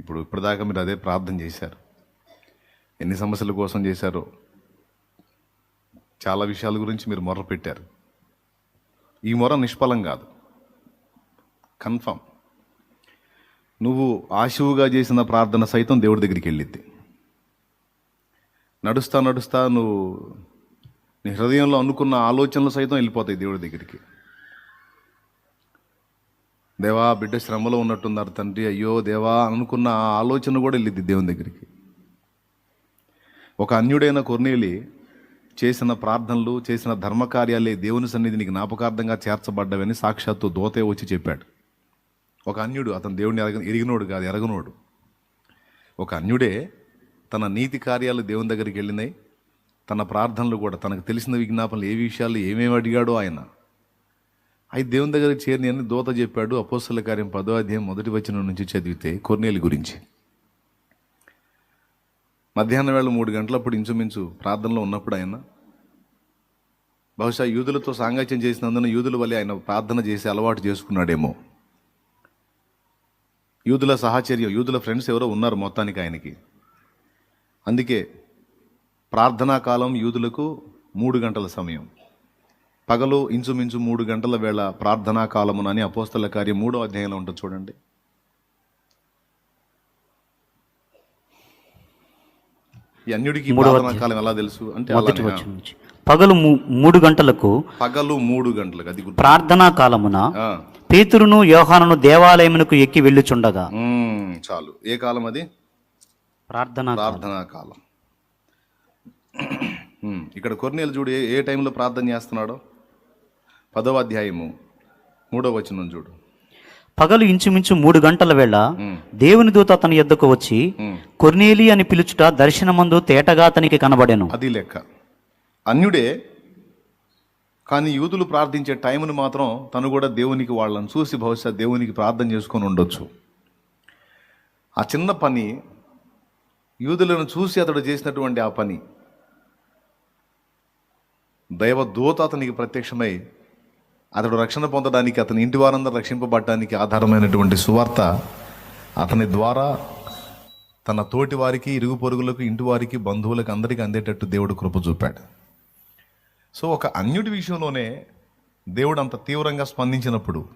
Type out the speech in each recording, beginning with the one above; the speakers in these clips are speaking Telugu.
ఇప్పుడు ఇప్పటిదాకా మీరు అదే ప్రార్థన చేశారు. ఎన్ని సమస్యల కోసం చేశారో చాలా విషయాల గురించి మీరు మొర్ర పెట్టారు. ఈ మొర నిష్ఫలం కాదు. కన్ఫర్మ్. నువ్వు ఆశువుగా చేసిన ప్రార్థన సైతం దేవుడి దగ్గరికి వెళ్ళిద్ది. నడుస్తా నడుస్తా నువ్వు నీ హృదయంలో అనుకున్న ఆలోచనలు సైతం వెళ్ళిపోతాయి దేవుడి దగ్గరికి. దేవా బిడ్డ శ్రమలో ఉన్నట్టున్నారు తండ్రి. అయ్యో దేవా అనుకున్న ఆ ఆలోచన కూడా వెళ్ళిద్ది దేవుని దగ్గరికి. ఒక అన్యుడైన కొర్నేలి చేసిన ప్రార్థనలు చేసిన ధర్మకార్యాలే దేవుని సన్నిధిని జ్ఞాపకార్థంగా చేర్చబడ్డవని సాక్షాత్తు దోతే వచ్చి చెప్పాడు. ఒక అన్యుడు అతను దేవుడిని ఎరగ ఎరిగినోడు కాదు ఎరగనోడు. ఒక అన్యుడే తన నీతి కార్యాలు దేవుని దగ్గరికి వెళ్ళినాయి. తన ప్రార్థనలు కూడా తనకు తెలిసిన విజ్ఞాపనలు ఏ విషయాలు ఏమేమి అడిగాడో ఆయన అవి దేవుని దగ్గరికి చేరిని అని దోత చెప్పాడు? అపోస్తల కార్యం పదో అధ్యాయం మొదటి వచనం నుంచి చదివితే కొర్నేలి గురించి. మధ్యాహ్నం వేళ మూడు గంటలప్పుడు ఇంచుమించు ప్రార్థనలో ఉన్నప్పుడు ఆయన బహుశా యూదులతో సాంగత్యం చేసినందున యూదుల వల్ల ఆయన ప్రార్థన చేసి అలవాటు చేసుకున్నాడేమో. యూదుల సహచర్యం యూదుల ఫ్రెండ్స్ ఎవరో ఉన్నారు మొత్తానికి ఆయనకి. అందుకే ప్రార్థనా కాలం యూదులకు మూడు గంటల సమయం. పగలు ఇంచుమించు మూడు గంటల వేళ ప్రార్థనా కాలమునని అపోస్తల కార్యం మూడో అధ్యాయంలో ఉంటుంది. చూడండి. అన్యుడికి ప్రార్థనా కాలం ఎలా తెలుసు? అంటే పగలు మూడు గంటలకు పగలు మూడు గంటలకు అది ప్రార్థనా కాలమున పేతురును యోహానును దేవాలయమునకు ఎక్కి వెళ్ళుచుండగా చాలు. ఏ కాలం అది? ప్రార్థనా ప్రార్థనా కాలం. ఇక్కడ కొర్నేలు చూడు ఏ టైంలో ప్రార్థన చేస్తున్నాడో? పదవ అధ్యాయము మూడవ వచనం చూడు పగలు ఇంచుమించు మూడు గంటల వేళ. దేవుని దూత అతని యొద్దకు వచ్చి. కొర్నేలి అని పిలుచుట దర్శనమందు తేటగా అతనికి కనబడెను అది లెక్క అన్యుడే కానీ యూదులు ప్రార్థించే టైంను మాత్రం తను కూడా దేవునికి వాళ్ళని చూసి బహుశా దేవునికి ప్రార్థన చేసుకొని ఉండొచ్చు ఆ చిన్న పని యూదులను చూసి అతడు చేసినటువంటి ఆ పని దైవ దూత అతనికి ప్రత్యక్షమై అతడు రక్షణ పొందడానికి అతని ఇంటి వారందరూ రక్షింపబడటానికి ఆధారమైనటువంటి సువార్త అతని ద్వారా తన తోటి వారికి ఇరుగు పొరుగులకు ఇంటి వారికి బంధువులకు అందరికీ అందేటట్టు దేవుడు కృప చూపాడు. సో ఒక అన్యుడి విషయంలోనే దేవుడు అంత తీవ్రంగా స్పందించినప్పుడు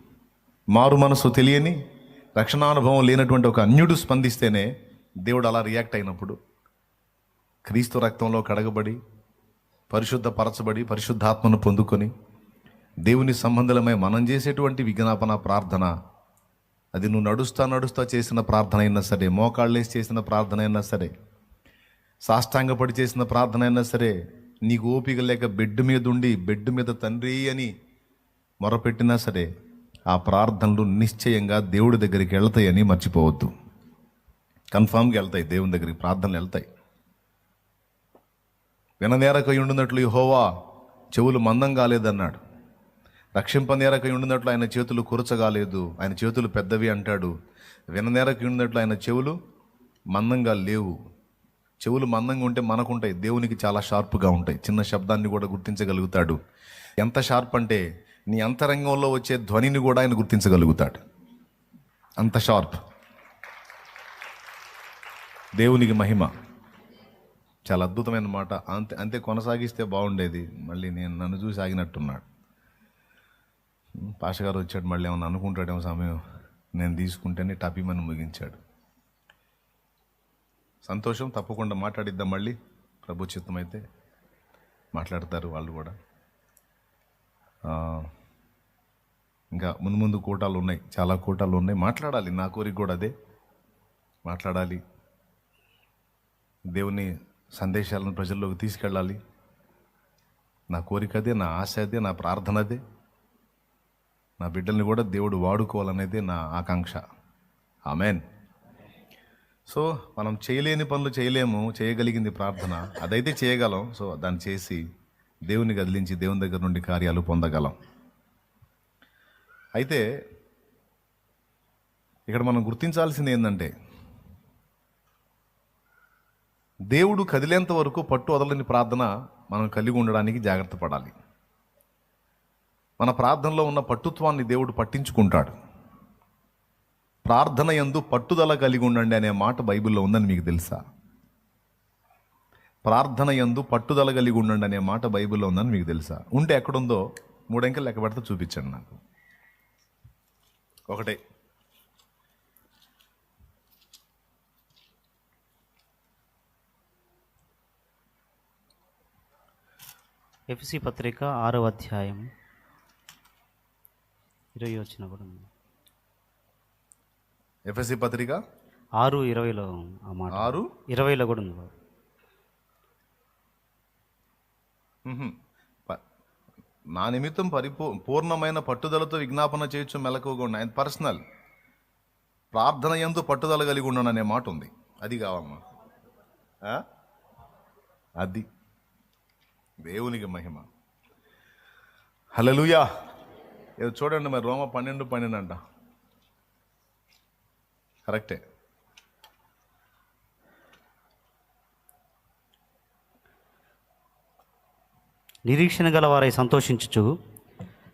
మారు మనసు తెలియని రక్షణానుభవం లేనటువంటి ఒక అన్యుడు స్పందిస్తేనే దేవుడు అలా రియాక్ట్ అయినప్పుడు క్రీస్తు రక్తంలో కడగబడి పరిశుద్ధపరచబడి పరిశుద్ధాత్మను పొందుకొని దేవుని సంబంధులమై మనం చేసేటువంటి విజ్ఞాపన ప్రార్థన. అది నువ్వు నడుస్తా నడుస్తా చేసిన ప్రార్థన అయినా సరే మోకాళ్ళేసి చేసిన ప్రార్థన అయినా సరే సాష్టాంగపడి చేసిన ప్రార్థన అయినా సరే నీకు ఓపిక లేక బెడ్ మీద ఉండి బెడ్ మీద తండ్రి అని మొరపెట్టినా సరే ఆ ప్రార్థనలు నిశ్చయంగా దేవుడి దగ్గరికి వెళ్తాయని మర్చిపోవద్దు. కన్ఫామ్గా వెళ్తాయి దేవుని దగ్గరికి ప్రార్థనలు వెళ్తాయి. విననేరకై ఉండినట్లు హోవా చెవులు మందం కాలేదన్నాడు రక్షింపనేరకై ఉండినట్లు ఆయన చేతులు కురచగాలేదు. ఆయన చేతులు పెద్దవి అంటాడు. విననేరకై ఉండినట్లు ఆయన చెవులు మందంగా లేవు. చెవులు మందంగా ఉంటే మనకుంటాయి. దేవునికి చాలా షార్ప్గా ఉంటాయి. చిన్న శబ్దాన్ని కూడా గుర్తించగలుగుతాడు. ఎంత షార్ప్ అంటే నీ అంతరంగంలో వచ్చే ధ్వనిని కూడా ఆయన గుర్తించగలుగుతాడు. అంత షార్ప్. దేవునికి మహిమ. చాలా అద్భుతమైన మాట. అంతే అంతే కొనసాగిస్తే బాగుండేది. మళ్ళీ నేను నన్ను చూసి ఆగినట్టున్నాడు. పాష గారు వచ్చాడు మళ్ళీ ఏమన్నా అనుకుంటాడేమో సమయం నేను తీసుకుంటేనే టపిమని ముగించాడు. సంతోషం తప్పకుండా మాట్లాడిద్దాం మళ్ళీ. ప్రభు చిత్తమైతే మాట్లాడతారు వాళ్ళు కూడా. ఇంకా ముందు ముందు కోటాలు ఉన్నాయి చాలా కూటాలు ఉన్నాయి. మాట్లాడాలి నా కోరిక కూడా అదే. మాట్లాడాలి. దేవుని సందేశాలను ప్రజల్లోకి తీసుకెళ్ళాలి. నా కోరిక అదే నా ఆశ అదే నా ప్రార్థన అదే. నా బిడ్డల్ని కూడా దేవుడు వాడుకోవాలనేదే నా ఆకాంక్ష. ఆమెన్. సో మనం చేయలేని పనులు చేయలేము చేయగలిగింది ప్రార్థన. అదైతే చేయగలం. సో దాన్ని చేసి దేవుని కదిలించి దేవుని దగ్గర నుండి కార్యాలు పొందగలం. అయితే ఇక్కడ మనం గుర్తించాల్సింది ఏంటంటే దేవుడు కదిలేంత వరకు పట్టు వదలని ప్రార్థన మనం కలిగి ఉండడానికి జాగ్రత్త పడాలి. మన ప్రార్థనలో ఉన్న పట్టుత్వాన్ని దేవుడు పట్టించుకుంటాడు. ప్రార్థన ఎందు పట్టుదల కలిగి ఉండండి అనే మాట బైబిల్లో ఉందని మీకు తెలుసా? ప్రార్థన యందు పట్టుదల కలిగి ఉండండి అనే మాట బైబిల్లో ఉందని మీకు తెలుసా? ఉంటే ఎక్కడుందో మూడంకెలు లెక్క పెడితే చూపించండి నాకు. ఒకటే. ఎఫ్సి పత్రిక ఆరో అధ్యాయం. ఇరవై వచ్చిన కూడా ఎఫ్ఎస్సి పత్రిక? ఆరు ఇరవైలో ఆ మాట. ఆరు? ఇరవైలో కూడా ఉంది. బాబు. నా నిమిత్తం పరిపూ పూర్ణమైన పట్టుదలతో విజ్ఞాపన చేయొచ్చు మెలకుగా ఉండి ఆయన పర్సనల్. ప్రార్థన ఎందు పట్టుదల కలిగి ఉండను అనే మాట ఉంది. అది కావమ్మా? అది. దేవునికి మహిమ. హలలుయా ఏదో చూడండి మరి రోమ పన్నెండు పన్నెండు అంట కరెక్టే. నిరీక్షణ గలవారై సంతోషించుచు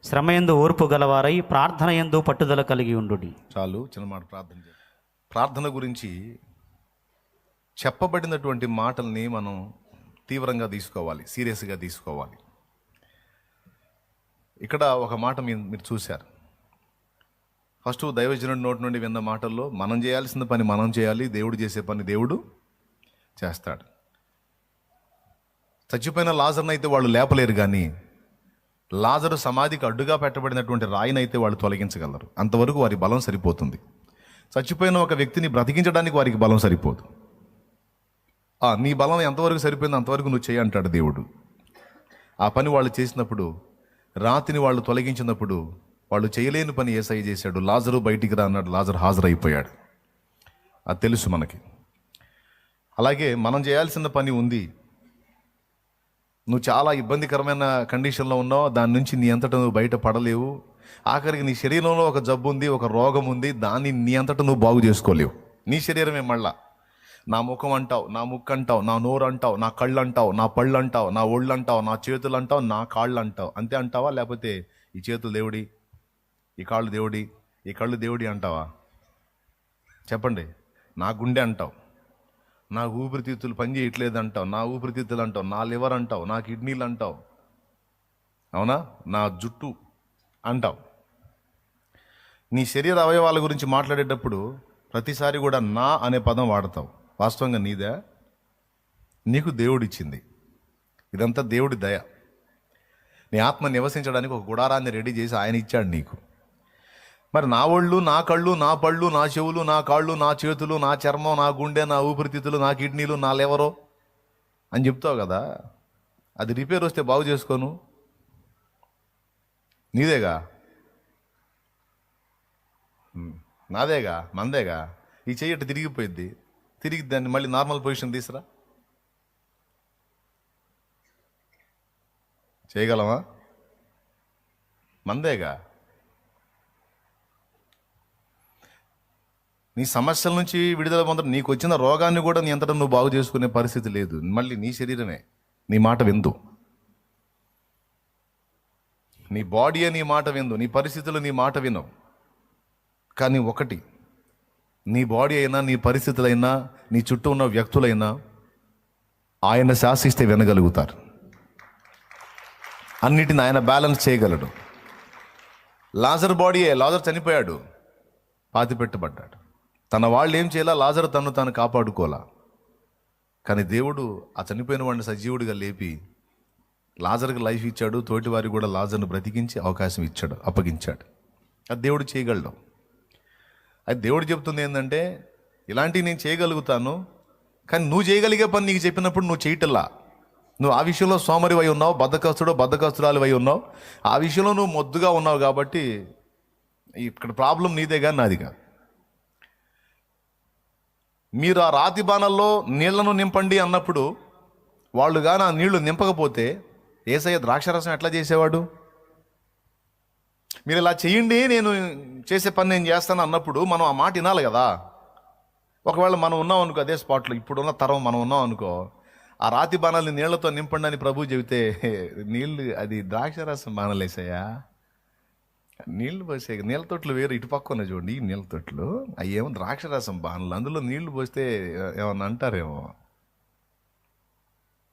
శ్రమయందు ఓర్పు గలవారై ప్రార్థన యందు పట్టుదల కలిగి ఉండు చాలు చిన్న మాట ప్రార్థన ప్రార్థన గురించి చెప్పబడినటువంటి మాటల్ని మనం తీవ్రంగా తీసుకోవాలి సీరియస్గా తీసుకోవాలి. ఇక్కడ ఒక మాట మీరు మీరు చూశారు. ఫస్ట్ దైవజనుడి నోటి నుండి విన్న మాటల్లో మనం చేయాల్సిన పని మనం చేయాలి దేవుడు చేసే పని దేవుడు చేస్తాడు. చచ్చిపోయిన లాజర్ని అయితే వాళ్ళు లేపలేరు కానీ లాజరు సమాధికి అడ్డుగా పెట్టబడినటువంటి రాయినైతే వాళ్ళు తొలగించగలరు. అంతవరకు వారి బలం సరిపోతుంది. చచ్చిపోయిన ఒక వ్యక్తిని బ్రతికించడానికి వారికి బలం సరిపోదు. నీ బలం ఎంతవరకు సరిపోయిందో అంతవరకు నువ్వు చేయి అంటాడు దేవుడు. ఆ పని వాళ్ళు చేసినప్పుడు రాతిని వాళ్ళు తొలగించినప్పుడు వాళ్ళు చేయలేని పని ఏసై చేశాడు. లాజరు బయటికి రా అన్నాడు. లాజరు హాజరైపోయాడు. అది తెలుసు మనకి. అలాగే మనం చేయాల్సిన పని ఉంది. నువ్వు చాలా ఇబ్బందికరమైన కండిషన్లో ఉన్నావు. దాని నుంచి నీ అంతటా నువ్వు బయట పడలేవు. ఆఖరికి నీ శరీరంలో ఒక జబ్బు ఉంది ఒక రోగం ఉంది. దాన్ని నీ అంతటా నువ్వు బాగు చేసుకోలేవు. నీ శరీరమే మళ్ళా. నా ముఖం అంటావు నా ముక్కు అంటావు నా నోరు అంటావు నా కళ్ళు అంటావు నా పళ్ళు అంటావు నా ఒళ్ళు అంటావు నా చేతులు అంటావు నా కాళ్ళు అంటావు అంతే అంటావా? లేకపోతే ఈ చేతులు దేవుడి ఈ కాళ్ళు దేవుడి ఈ కళ్ళు దేవుడి అంటావా? చెప్పండి. నా గుండె అంటావు. నా ఊపిరితిత్తులు పని చేయట్లేదు అంటావు నా ఊపిరితిత్తులు అంటావు. నా లివర్ అంటావు. నా కిడ్నీలు అంటావు. అవునా? నా జుట్టు అంటావు. నీ శరీర అవయవాల గురించి మాట్లాడేటప్పుడు ప్రతిసారి కూడా నా అనే పదం వాడతావు. వాస్తవంగా నీదే? నీకు దేవుడిచ్చింది. ఇదంతా దేవుడి దయ. నీ ఆత్మ నివసించడానికి ఒక గుడారాన్ని రెడీ చేసి ఆయన ఇచ్చాడు నీకు. మరి నా ఒళ్ళు నా కళ్ళు నా పళ్ళు నా చెవులు నా కాళ్ళు నా చేతులు నా చర్మం నా గుండె నా ఊపిరితిత్తులు నా కిడ్నీలు నా లెవరో అని చెప్తావు కదా? అది రిపేర్ వస్తే బాగు చేసుకోను. నీదేగా? నాదేగా? మందేగా? ఈ చెయ్యట తిరిగిపోయిద్ది? తిరిగి దాన్ని మళ్ళీ నార్మల్ పొజిషన్ తీసురా. చేయగలమా మందేగా? నీ సమస్యల నుంచి విడుదల పొందడం నీకు వచ్చిన రోగాన్ని కూడా నీ అంతటా నువ్వు బాగు చేసుకునే పరిస్థితి లేదు. మళ్ళీ నీ శరీరమే. నీ మాట విందు. నీ బాడీయే నీ మాట విందు. నీ పరిస్థితులు నీ మాట వినవు. కానీ ఒకటి నీ బాడీ అయినా నీ పరిస్థితులైనా నీ చుట్టూ ఉన్న వ్యక్తులైనా ఆయన శాసిస్తే వినగలుగుతారు. అన్నిటిని ఆయన బ్యాలెన్స్ చేయగలడు. లాజర్ బాడీయే లాజర్ చనిపోయాడు. పాతిపెట్టబడ్డాడు తన వాళ్ళు ఏం చేయాలా? లాజర్ తను తాను కాపాడుకోలా కానీ దేవుడు ఆ చనిపోయిన వాడిని సజీవుడిగా లేపి లాజర్కి లైఫ్ ఇచ్చాడు. తోటి వారికి కూడా లాజర్ను బ్రతికించి అవకాశం ఇచ్చాడు అప్పగించాడు. అది దేవుడు చేయగలడు. అది దేవుడు చెప్తుంది ఏంటంటే ఇలాంటివి నేను చేయగలుగుతాను కానీ నువ్వు చేయగలిగే పని నీకు చెప్పినప్పుడు నువ్వు చేయటల్లా నువ్వు ఆ విషయంలో సోమరివై ఉన్నావు బద్దకస్తుడో బద్దకస్తురాలివై ఉన్నావు. ఆ విషయంలో నువ్వు మొద్దుగా ఉన్నావు కాబట్టి ఇక్కడ ప్రాబ్లం నీదే కానీ నాది కాదు. మీరు ఆ రాతి బాణల్లో నీళ్ళను నింపండి అన్నప్పుడు వాళ్ళు కానీ ఆ నీళ్ళు నింపకపోతే ఏసయ్య ద్రాక్షరసం ఎట్లా చేసేవాడు? మీరు ఇలా చేయండి నేను చేసే పని నేను చేస్తాను అన్నప్పుడు మనం ఆ మాట వినాలి కదా. ఒకవేళ మనం ఉన్నాం అనుకో అదే స్పాట్లో ఇప్పుడున్న తరం మనం ఉన్నాం అనుకో ఆ రాతి బాణాలని నీళ్ళతో నింపండి అని ప్రభు చెబితే నీళ్ళు అది ద్రాక్షరసం బాణలేసాయా నీళ్ళు పోసే నీళ్ళతొట్లు వేరు ఇటు పక్కన ఉన్నాయి చూడండి ఈ నీళ్ళ తొట్లు. అవి ఏమో ద్రాక్ష రసం బాణలు అందులో నీళ్ళు పోస్తే ఏమన్నా అంటారేమో.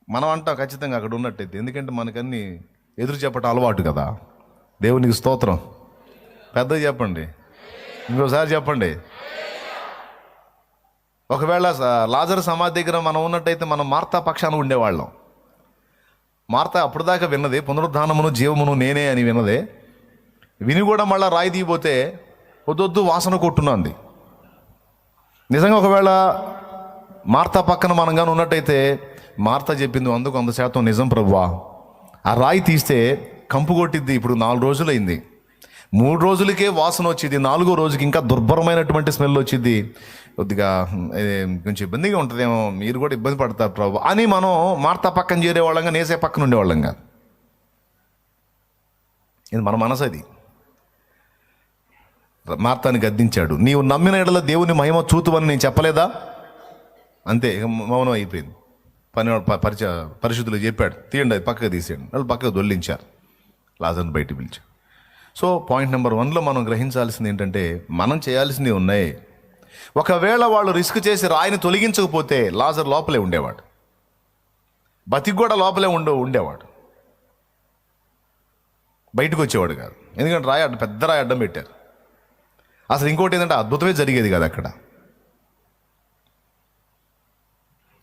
మనం అంటాం ఖచ్చితంగా అక్కడ ఉన్నట్టయితే ఎందుకంటే మనకన్నీ ఎదురు చెప్పటం అలవాటు కదా. దేవునికి స్తోత్రం. పెద్ద చెప్పండి. ఇంకోసారి చెప్పండి. ఒకవేళ లాజర్ సమాధి దగ్గర మనం ఉన్నట్టయితే మనం మార్తా పక్షాన ఉండేవాళ్ళం. మార్త అప్పుడు దాకా విన్నదే పునరుద్ధానమును జీవమును నేనే అని విన్నదే. విని కూడా మళ్ళీ రాయి తీయబోతే వద్దొద్దు వాసన కొట్టున్నది నిజంగా ఒకవేళ మార్త పక్కన మనం కానీ ఉన్నట్టయితే మార్త చెప్పింది అందుకు అంత శాతం నిజం ప్రభువా. ఆ రాయి తీస్తే కంపు కొట్టిద్ది. ఇప్పుడు నాలుగు రోజులైంది. మూడు రోజులకే వాసన వచ్చింది నాలుగో రోజుకి ఇంకా దుర్భరమైనటువంటి స్మెల్ వచ్చింది కొద్దిగా కొంచెం ఇబ్బందిగా ఉంటుందేమో. మీరు కూడా ఇబ్బంది పడతారు ప్రభు. అని మనం మార్తా పక్కన చేరేవాళ్ళంగా నేసే పక్కన ఉండేవాళ్ళంగా. ఇది మన మనసు అది మార్తాన్ని గద్దించాడు. నీవు నమ్మిన ఎడల దేవుని మహిమ చూతువని నేను చెప్పలేదా? అంతే మౌనం అయిపోయింది. పని పరిచ పరిశుద్ధులు చెప్పాడు. తీయండి అది పక్కకు తీసేయండి. వాళ్ళు పక్కకు దొల్లించారు. లాజర్ని బయట పిలిచారు సో పాయింట్ నెంబర్ వన్లో మనం గ్రహించాల్సింది ఏంటంటే మనం చేయాల్సింది ఉన్నాయి. ఒకవేళ వాళ్ళు రిస్క్ చేసి రాయిని తొలగించకపోతే లాజర్ లోపలే ఉండేవాడు. బతికి కూడా లోపలే ఉండే ఉండేవాడు. బయటకు వచ్చేవాడు కాదు. ఎందుకంటే రాయి అడ్డం పెద్ద రాయి అడ్డం పెట్టారు. అసలు ఇంకోటి ఏంటంటే అద్భుతమే జరిగేది కదా అక్కడ.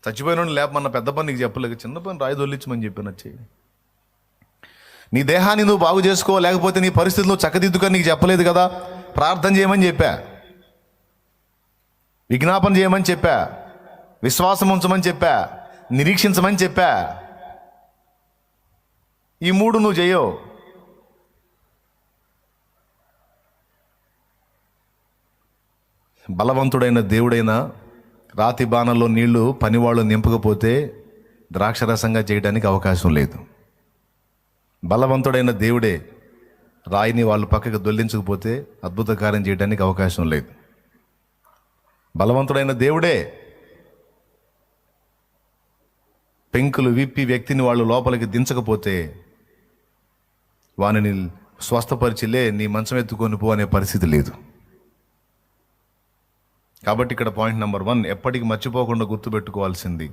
చచ్చిపోయిన లేపమన్న పెద్ద పని నీకు చెప్పలేక చిన్న పని రాయి దొల్లించమని చెప్పిన చెయ్యి నీ దేహాన్ని నువ్వు బాగు చేసుకో లేకపోతే నీ పరిస్థితులు నువ్వు చక్కదిద్దుకొని నీకు చెప్పలేదు కదా? ప్రార్థన చేయమని చెప్పా. విజ్ఞాపన చేయమని చెప్పా. విశ్వాసం ఉంచమని చెప్పా. నిరీక్షించమని చెప్పా. ఈ మూడు నువ్వు చేయవు. బలవంతుడైన దేవుడైన రాతి బాణంలో నీళ్ళు పనివాళ్ళు నింపకపోతే ద్రాక్షరసంగా చేయడానికి అవకాశం లేదు. బలవంతుడైన దేవుడే రాయిని వాళ్ళు పక్కకు దొల్లించకపోతే అద్భుత కార్యం చేయడానికి అవకాశం లేదు. బలవంతుడైన దేవుడే పెంకులు విప్పి వ్యక్తిని వాళ్ళు లోపలికి దించకపోతే వానిని స్వస్థపరిచిలే నీ మంచం ఎత్తుకొని పో అనే పరిస్థితి లేదు. కాబట్టి ఇక్కడ పాయింట్ నెంబర్ వన్ ఎప్పటికీ మర్చిపోకుండా గుర్తుపెట్టుకోవాల్సింది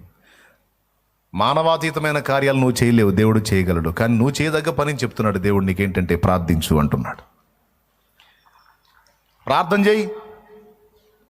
మానవాతీతమైన కార్యాలు నువ్వు చేయలేవు దేవుడు చేయగలడు. కానీ నువ్వు చేయదగ్గ పని చెప్తున్నాడు దేవుడు నీకేంటంటే ప్రార్థించు అంటున్నాడు. ప్రార్థన చేయి.